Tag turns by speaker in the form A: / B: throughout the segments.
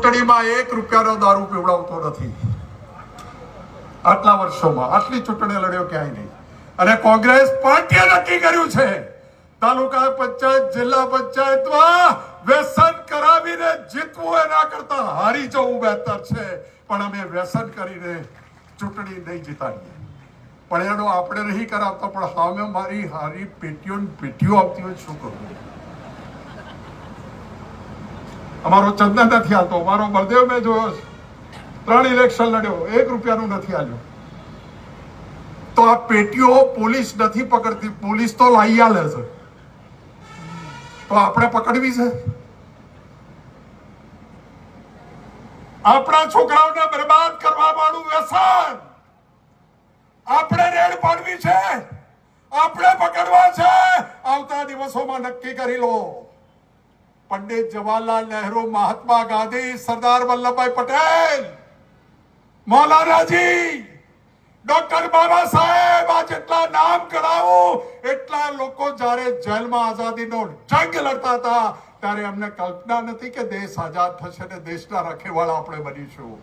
A: ચૂંટણીમાં એક રૂપિયાનો દારૂ પીવડાવતો નથી. આટલા વર્ષોમાં આટલી ચૂંટણી લડ્યો ક્યાંય નહીં. અને કોંગ્રેસ પાર્ટીએ નક્કી કર્યું છે, તાલુકા પંચાયત, જિલ્લા પંચાયતમાં વ્યસન કરાવીને જીતવું એના કરતા હારી જવું બહેતર છે. પણ અમે વ્યસન કરીને ચૂંટણી નહીં જીતાડીએ. પણ એનો આપણે નહીં કરાવતા, પણ સામે મારી હારી પેટીઓ પેટીઓ આવતી હોય શું કરવું? અમારો ચંદન નથી આવતો અમારો બળદેવ મેં જોયો ત્રણ ઇલેક્શન લડ્યો. એક રૂપિયાનું નથી આલ્યું. તો આ પેટીઓ પોલીસ નથી પકડતી. પોલીસ તો લાઈ આલે છે. તો આપણે પકડવી છે? આપણા છોકરાઓને બરબાદ કરવા વાળું વ્યસન આપણે રેડ પાડવી છે. આપણે પકડવા છે. આવતા દિવસોમાં નક્કી કરી લો. પંડિત જવાહરલાલ નહેરુ, મહાત્મા ગાંધી, સરદાર વલ્લભભાઈ પટેલ, મૌલાનાજી, ડોક્ટર બાબા સાહેબ, આ જેટલા નામ કરાવું, એટલા લોકો જ્યારે જેલમાં આઝાદીનો જંગ લડતા હતા, ત્યારે અમને કલ્પના નથી કે દેશ આઝાદ થશે ને દેશના રખેવાળા આપણે બનીશું.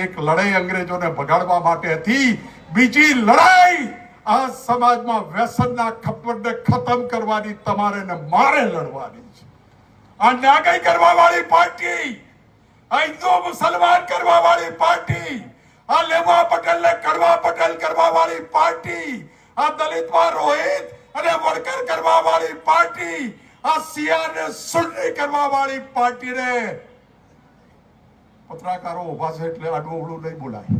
A: એક લડાઈ અંગ્રેજોને ભગાડવા માટે હતી, બીજી લડાઈ આ સમાજમાં વ્યસનના ખપટને ખતમ કરવાની તમારે ને મારે લડવાની છે. આ નાગઈ કરવા વાળી પાર્ટી આ હિન્દુ મુસલમાન કરવા વાળી પાર્ટી, આ લેવા પટેલ ને કડવા પટેલ કરવા વાળી પાર્ટી, આ દલિતમાં રોહિત અને વડકર કરવા વાળી પાર્ટી, આ સિયાર ને સુન્ની કરવા વાળી પાર્ટી ને પત્રકારો ઊભા છે એટલે આડું નહીં બોલાય.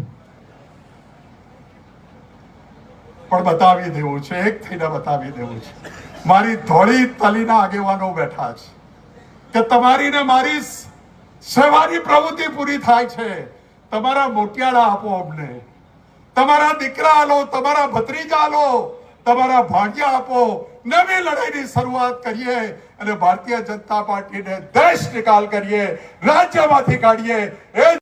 A: પણ બતાવી દેવું છે, એક થઈને બતાવી દેવું છે. મારી ધોળી તલીના આગેવાનો બેઠા છે. કે તમારી ને મારી સેવાની પ્રવૃત્તિ પૂરી થાય છે. તમારા મોટિયાળા આપો અમને. તમારા દીકરા આલો, તમારા ભત્રીજા આલો, તમારા ભાણિયા આપો. નવી લડાઈની શરૂઆત કરીએ અને ભારતીય જનતા પાર્ટીને દેશ નિકાલ કરીએ, રાજ્યમાંથી કાઢીએ. એ